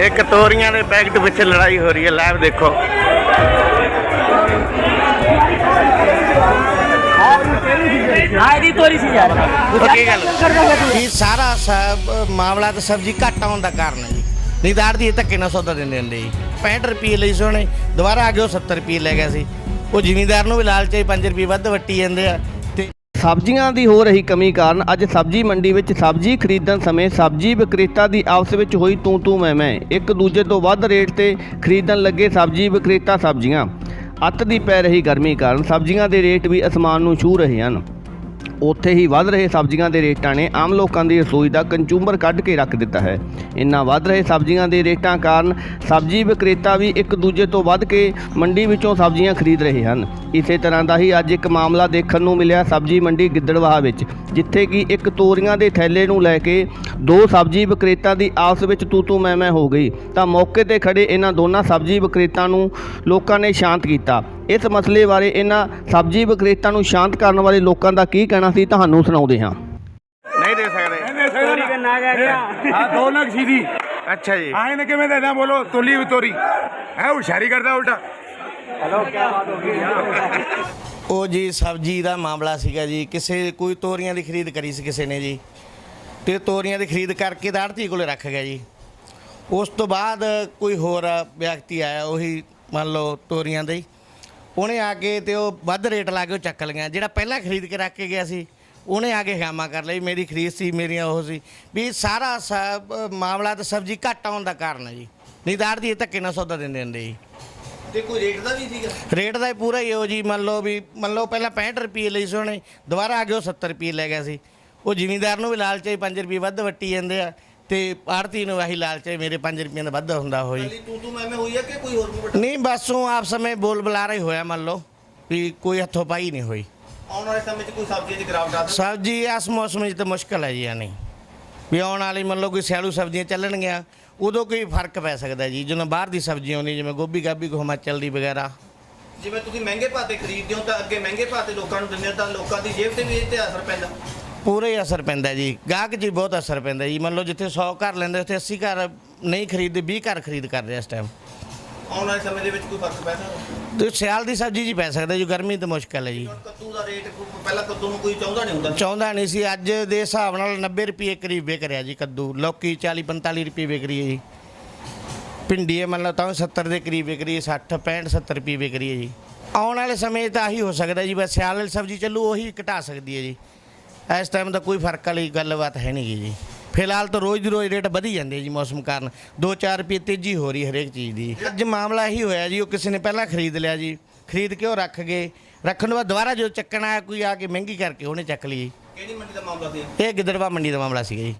ਇੱਕ ਤੋਰੀਆਂ ਦੇ ਪੈਕਟ ਪਿੱਛੇ ਲੜਾਈ ਹੋ ਰਹੀ ਹੈ ਲਾਈਵ ਦੇਖੋ। ਹਾਂ ਇਹਦੀ ਤੋਰੀ ਸੀ ਯਾਰ। ਉਹ ਕੀ ਗੱਲ? ਇਹ ਸਾਰਾ ਸਬ ਮਾਮਲਾ ਤਾਂ ਸਬਜ਼ੀ ਘੱਟ ਆਉਣ ਦਾ ਕਾਰਨ ਹੈ ਜੀ। ਨਹੀਂ ਤਾਂ ਆੜ੍ਹਤੀ ਇਹ ਧੱਕੇ ਨਾਲ ਸੌਦਾ ਦਿੰਦੇ ਹੁੰਦੇ ਜੀ 65 ਰੁਪਏ ਲਈ ਸੀ ਉਹਨੇ ਦੁਬਾਰਾ ਆ ਕੇ ਉਹ 70 ਰੁਪਏ ਲੈ ਗਿਆ ਸੀ। ਉਹ ਜ਼ਿਮੀਂਦਾਰ ਨੂੰ ਵੀ ਲਾਲਚ ਹੈ 5 ਰੁਪਏ ਵੱਧ ਵੱਟੀ ਜਾਂਦੇ ਆ। ਸਬਜ਼ੀਆਂ ਦੀ ਹੋ ਰਹੀ ਕਮੀ ਕਾਰਨ ਅੱਜ ਸਬਜ਼ੀ ਮੰਡੀ ਵਿੱਚ ਸਬਜ਼ੀ ਖਰੀਦਣ ਸਮੇਂ ਸਬਜ਼ੀ ਵਿਕਰੇਤਾ ਦੀ ਆਪਸ ਵਿੱਚ ਹੋਈ ਤੂੰ ਤੂੰ ਮੈਂ ਮੈਂ, ਇੱਕ ਦੂਜੇ ਤੋਂ ਵੱਧ ਰੇਟ ਤੇ ਖਰੀਦਣ ਲੱਗੇ ਸਬਜ਼ੀ ਵਿਕਰੇਤਾ ਸਬਜ਼ੀਆਂ। ਅੱਤ ਦੀ ਪੈ ਰਹੀ ਗਰਮੀ ਕਾਰਨ ਸਬਜ਼ੀਆਂ ਦੇ ਰੇਟ ਵੀ ਅਸਮਾਨ ਨੂੰ ਛੂ ਰਹੇ ਹਨ। ਉੱਥੇ ਹੀ ਵੱਧ ਰਹੇ ਸਬਜ਼ੀਆਂ ਦੇ ਰੇਟਾਂ ਨੇ ਆਮ ਲੋਕਾਂ ਦੀ ਰਸੋਈ ਦਾ ਕੰਚੂੰਬਰ ਕੱਢ ਕੇ ਰੱਖ ਦਿੱਤਾ ਹੈ। ਇੰਨਾ ਵੱਧ ਰਹੇ ਸਬਜ਼ੀਆਂ ਦੇ ਰੇਟਾਂ ਕਾਰਨ ਸਬਜ਼ੀ ਵਿਕਰੇਤਾ ਵੀ ਇੱਕ ਦੂਜੇ ਤੋਂ ਵੱਧ ਕੇ ਮੰਡੀ ਵਿੱਚੋਂ ਸਬਜ਼ੀਆਂ ਖਰੀਦ ਰਹੇ ਹਨ। ਇਸੇ ਤਰ੍ਹਾਂ ਦਾ ਹੀ ਅੱਜ ਇੱਕ ਮਾਮਲਾ ਦੇਖਣ ਨੂੰ ਮਿਲਿਆ ਸਬਜ਼ੀ ਮੰਡੀ ਗਿੱਦੜਵਾਹਾ ਵਿੱਚ, ਜਿੱਥੇ ਕਿ ਇੱਕ ਤੋਰੀਆਂ ਦੇ ਥੈਲੇ ਨੂੰ ਲੈ ਕੇ ਦੋ ਸਬਜ਼ੀ ਵਿਕਰੇਤਾ ਦੀ ਆਪਸ ਵਿੱਚ ਤੂ ਤੂ ਮੈਂ ਮੈਂ ਹੋ ਗਈ। ਤਾਂ ਮੌਕੇ ਤੇ ਖੜੇ ਇਹਨਾਂ ਦੋਨਾਂ ਸਬਜ਼ੀ ਵਿਕਰੇਤਾ ਨੂੰ ਲੋਕਾਂ ਨੇ ਸ਼ਾਂਤ ਕੀਤਾ। ਇਸ ਮਸਲੇ ਬਾਰੇ ਇਹਨਾਂ ਸਬਜ਼ੀ ਵਿਕਰੇਤਾ ਨੂੰ ਸ਼ਾਂਤ ਕਰਨ ਵਾਲੇ ਲੋਕਾਂ ਦਾ ਕੀ ਕਹਿਣਾ ਸੀ ਤੁਹਾਨੂੰ ਸੁਣਾਉਂਦੇ ਹਾਂ। ਨਹੀਂ ਦੇ ਸਕਦੇ। ਤੋਰੀ ਦਾ ਨਾ ਗਿਆ ਗਿਆ। ਹਾਂ ਦੋ ਲੱਖ ਸੀधी ਅੱਛਾ ਜੀ। ਆਏ ਨੇ ਕਿਵੇਂ ਦੇਣਾ ਬੋਲੋ ਤੋਲੀ ਵੀ ਤੋਰੀ। ਹੈ ਹੁਸ਼ਿਆਰੀ ਕਰਦਾ ਉਲਟਾ। ਉਹ ਜੀ ਸਬਜ਼ੀ ਦਾ ਮਾਮਲਾ ਸੀਗਾ ਜੀ। ਕਿਸੇ ਕੋਈ ਤੋਰੀਆਂ ਦੀ ਖਰੀਦ ਕਰੀ ਸੀ ਕਿਸੇ ਨੇ ਜੀ। ਤੇ ਤੋਰੀਆਂ ਦੀ ਖਰੀਦ ਕਰਕੇ ਤਾਂ ਆੜਤੀ ਕੋਲੇ ਰੱਖ ਗਿਆ ਜੀ। ਉਸ ਤੋਂ ਬਾਅਦ ਕੋਈ ਹੋਰ ਵਿਅਕਤੀ ਆਇਆ ਉਹੀ ਮੰਨ ਲਓ ਤੋਰੀਆਂ ਦਾ ਹੀ। ਉਹਨੇ ਆ ਕੇ ਤੇ ਉਹ ਵੱਧ ਰੇਟ ਲਾ ਕੇ ਉਹ ਚੱਕ ਲਈਆਂ। ਜਿਹੜਾ ਪਹਿਲਾਂ ਖਰੀਦ ਕੇ ਰੱਖ ਕੇ ਗਿਆ ਸੀ ਉਹਨੇ ਆ ਕੇ ਹੰਗਾਮਾ ਕਰ ਲਈ ਮੇਰੀ ਖਰੀਦ ਸੀ ਮੇਰੀਆਂ ਉਹ ਸੀ। ਵੀ ਸਾਰਾ ਸਬ ਮਾਮਲਾ ਤਾਂ ਸਬਜ਼ੀ ਘੱਟ ਆਉਣ ਦਾ ਕਾਰਨ ਹੈ ਜੀ। ਨਹੀਂ ਤਾਂ ਆੜਤੀ ਧੱਕੇ ਨਾਲ ਸੌਦਾ ਦਿੰਦੇ ਹੁੰਦੇ ਜੀ ਤੇ ਕੋਈ ਰੇਟ ਦਾ ਵੀ ਸੀਗਾ? ਰੇਟ ਦਾ ਹੀ ਪੂਰਾ ਹੀ ਹੋ ਜੀ ਮੰਨ ਲਓ ਵੀ ਮੰਨ ਲਓ ਪਹਿਲਾਂ 65 ਰੁਪਏ ਲਈ ਸੀ ਉਹਨੇ ਦੁਬਾਰਾ ਆ ਕੇ ਉਹ 70 ਰੁਪਏ ਲੈ ਗਿਆ ਸੀ। ਉਹ ਜ਼ਿਮੀਂਦਾਰ ਨੂੰ ਵੀ ਲਾਲਚ ਹੈ 5 ਰੁਪਏ ਵੱਧ ਵੱਟੀ ਜਾਂਦੇ ਆ। ਤੇ ਆੜਤੀ ਨੂੰ ਆਹੀ ਲਾਲਚ ਹੈ ਮੇਰੇ 5 ਰੁਪਏ ਦਾ ਵੱਧ ਹੁੰਦਾ ਹੋਈ ਤੂੰ ਤੂੰ ਮੈਂ ਮੈਂ ਹੋਈ ਹੈ ਕਿ ਕੋਈ ਹੋਰ ਵੀ ਵੱਡਾ ਨਹੀਂ ਬਸ ਉਹ ਆਪ ਸਮੇਂ ਬੋਲ ਬੁਲਾਰਾ ਹੀ ਹੋਇਆ ਮੰਨ ਲਓ ਵੀ ਕੋਈ ਹੱਥੋਂ ਪਾਈ ਨਹੀਂ ਹੋਈ। ਆਉਣ ਵਾਲੇ ਸਮੇਂ 'ਚ ਕੋਈ ਸਬਜ਼ੀ ਦੀ ਗਰਾਵਟ ਆ ਸਬਜ਼ੀ ਇਸ ਮੌਸਮ ਵਿੱਚ ਤਾਂ ਮੁਸ਼ਕਲ ਹੈ ਜੀ ਯਾਨੀ। ਵੀ ਆਉਣ ਵਾਲੀ ਮੰਨ ਲਓ ਕੋਈ ਸਿਆਲੂ ਸਬਜ਼ੀਆਂ ਚੱਲਣਗੀਆਂ ਉਦੋਂ ਕੋਈ ਫ਼ਰਕ ਪੈ ਸਕਦਾ ਜੀ ਜਦੋਂ ਬਾਹਰ ਦੀ ਸਬਜ਼ੀ ਆਉਂਦੀ ਜਿਵੇਂ ਗੋਭੀ ਗਾਭੀ ਕੋ ਹਿਮਾਚਲ ਦੀ ਵਗੈਰਾ। ਜਿਵੇਂ ਤੁਸੀਂ ਮਹਿੰਗੇ ਭਾਅ ਤੇ ਖਰੀਦਦੇ ਹੋ ਤਾਂ ਅੱਗੇ ਮਹਿੰਗੇ ਭਾਅ ਤੇ ਲੋਕਾਂ ਨੂੰ ਦਿੰਦੇ ਹੋ ਤਾਂ ਲੋਕਾਂ ਦੀ ਜੇਬ ਤੇ ਵੀ ਇਹ ਤੇ ਅਸਰ ਪੈਂਦਾ। ਪੂਰੇ ਹੀ ਅਸਰ ਪੈਂਦਾ ਜੀ ਗਾਹਕ ਹੀ ਬਹੁਤ ਅਸਰ ਪੈਂਦਾ ਜੀ। ਮੰਨ ਲਓ ਜਿੱਥੇ 100 ਘਰ ਲੈਂਦੇ ਉੱਥੇ 80 ਘਰ ਨਹੀਂ ਖਰੀਦਦੇ 20 ਘਰ ਖਰੀਦ ਕਰਦੇ ਆ ਇਸ ਟਾਈਮ ਆਉਣ ਵਾਲੇ ਸਮੇਂ ਦੇ ਵਿੱਚ ਕੋਈ ਫ਼ਰਕ ਪੈ ਸਕਦਾ? ਤੇ ਸਿਆਲ ਦੀ ਸਬਜ਼ੀ ਹੀ ਪੈ ਸਕਦਾ ਜੀ ਗਰਮੀ ਤਾਂ ਮੁਸ਼ਕਲ ਹੈ ਜੀ। ਕੱਦੂ ਦਾ ਰੇਟ ਪਹਿਲਾਂ ਕੱਦੂ ਨੂੰ ਕੋਈ ਚਾਹੁੰਦਾ ਨਹੀਂ ਹੁੰਦਾ ਚਾਹੁੰਦਾ ਨਹੀਂ ਸੀ ਅੱਜ ਦੇ ਹਿਸਾਬ ਨਾਲ 90 ਰੁਪਏ ਕਰੀਬ ਵਿਕ ਰਿਹਾ ਜੀ ਕੱਦੂ। ਲੌਕੀ 40 45 ਰੁਪਏ ਵਿਕ ਰਹੀ ਹੈ ਜੀ। ਭਿੰਡੀ ਹੈ ਮੰਨ ਲਓ ਤਾਂ ਵੀ 70 ਦੇ ਕਰੀਬ ਵਿਕ ਰਹੀ ਹੈ 60 65 70 ਰੁਪਏ ਵਿਕ ਰਹੀ ਹੈ ਜੀ। ਆਉਣ ਵਾਲੇ ਸਮੇਂ ਤਾਂ ਆਹੀ ਹੋ ਸਕਦਾ ਜੀ ਬਸ ਸਿਆਲ ਵਾਲੀ ਸਬਜ਼ੀ ਚੱਲੂ ਉਹੀ ਘਟਾ ਸਕਦੀ ਹੈ ਜੀ। ਇਸ ਟਾਈਮ ਤਾਂ ਕੋਈ ਫ਼ਰਕ ਵਾਲੀ ਗੱਲਬਾਤ ਹੈ ਨਹੀਂ ਜੀ। ਫਿਲਹਾਲ ਤਾਂ ਰੋਜ਼ ਦੀ ਰੋਜ਼ ਰੇਟ ਵਧੀ ਜਾਂਦੇ ਜੀ ਮੌਸਮ ਕਾਰਨ। 2-4 ਰੁਪਏ ਤੇਜ਼ੀ ਹੋ ਰਹੀ ਹਰੇਕ ਚੀਜ਼ ਦੀ। ਅੱਜ ਮਾਮਲਾ ਇਹੀ ਹੋਇਆ ਜੀ ਉਹ ਕਿਸੇ ਨੇ ਪਹਿਲਾਂ ਖਰੀਦ ਲਿਆ ਜੀ। ਖਰੀਦ ਕੇ ਉਹ ਰੱਖ ਗਏ। ਰੱਖਣ ਤੋਂ ਬਾਅਦ ਦੁਬਾਰਾ ਜਦੋਂ ਚੱਕਣ ਆਇਆ ਕੋਈ ਆ ਕੇ ਮਹਿੰਗੀ ਕਰਕੇ ਉਹਨੇ ਚੱਕ ਲਈ। ਜੀ ਕਿਹੜੀ ਮੰਡੀ ਦਾ ਮਾਮਲਾ ਸੀ? ਇਹ ਗਿੱਦੜਵਾ ਮੰਡੀ ਦਾ ਮਾਮਲਾ ਸੀਗਾ ਜੀ।